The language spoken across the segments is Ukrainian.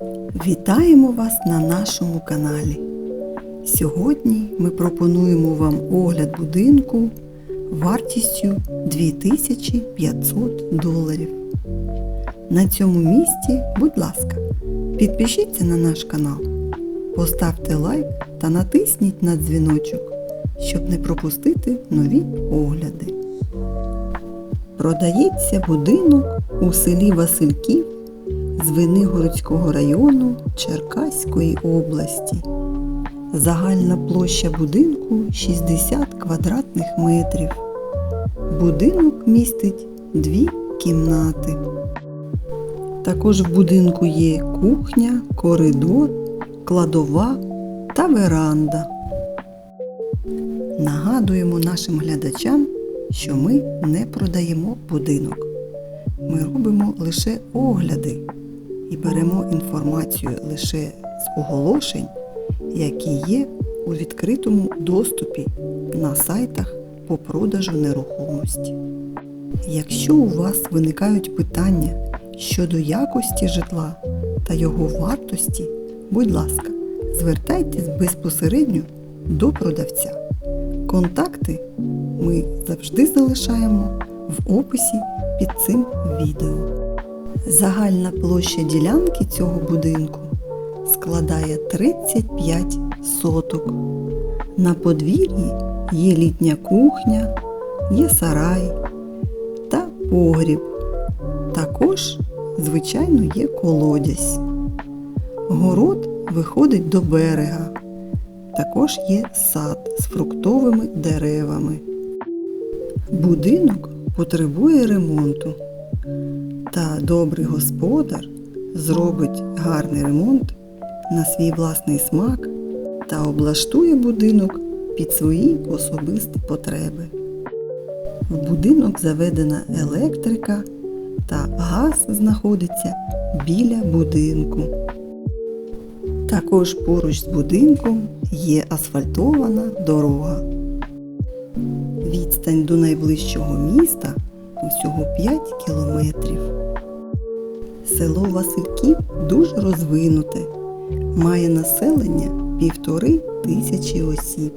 Вітаємо вас на нашому каналі. Сьогодні ми пропонуємо вам огляд будинку вартістю 2500 доларів. На цьому місці, будь ласка, підпишіться на наш канал, поставте лайк та натисніть на дзвіночок, щоб не пропустити нові огляди. Продається будинок у селі Васильків з Винигородського району Черкаської області. Загальна площа будинку 60 квадратних метрів. Будинок містить дві кімнати. Також в будинку є кухня, коридор, кладова та веранда. Нагадуємо нашим глядачам, що ми не продаємо будинок. Ми робимо лише огляди беремо інформацію лише з оголошень, які є у відкритому доступі на сайтах по продажу нерухомості. Якщо у вас виникають питання щодо якості житла та його вартості, будь ласка, звертайтесь безпосередньо до продавця. Контакти ми завжди залишаємо в описі під цим відео. Загальна площа ділянки цього будинку складає 35 соток. На подвір'ї є літня кухня, є сарай та погріб. Також, звичайно, є колодязь. Город виходить до берега. Також є сад з фруктовими деревами. Будинок потребує ремонту. Та добрий господар зробить гарний ремонт на свій власний смак та облаштує будинок під свої особисті потреби. В будинок заведена електрика та газ знаходиться біля будинку. Також поруч з будинком є асфальтована дорога. Відстань до найближчого міста усього 5 кілометрів. Село Васильків дуже розвинуте, має населення півтори тисячі осіб,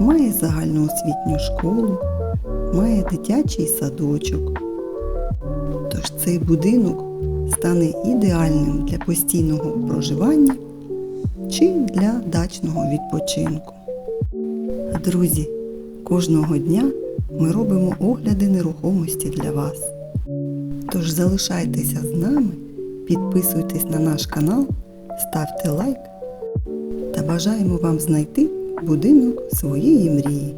має загальноосвітню школу, має дитячий садочок. Тож цей будинок стане ідеальним для постійного проживання чи для дачного відпочинку. Друзі, кожного дня ми робимо огляди нерухомості для вас. Тож залишайтеся з нами, підписуйтесь на наш канал, ставте лайк та бажаємо вам знайти будинок своєї мрії.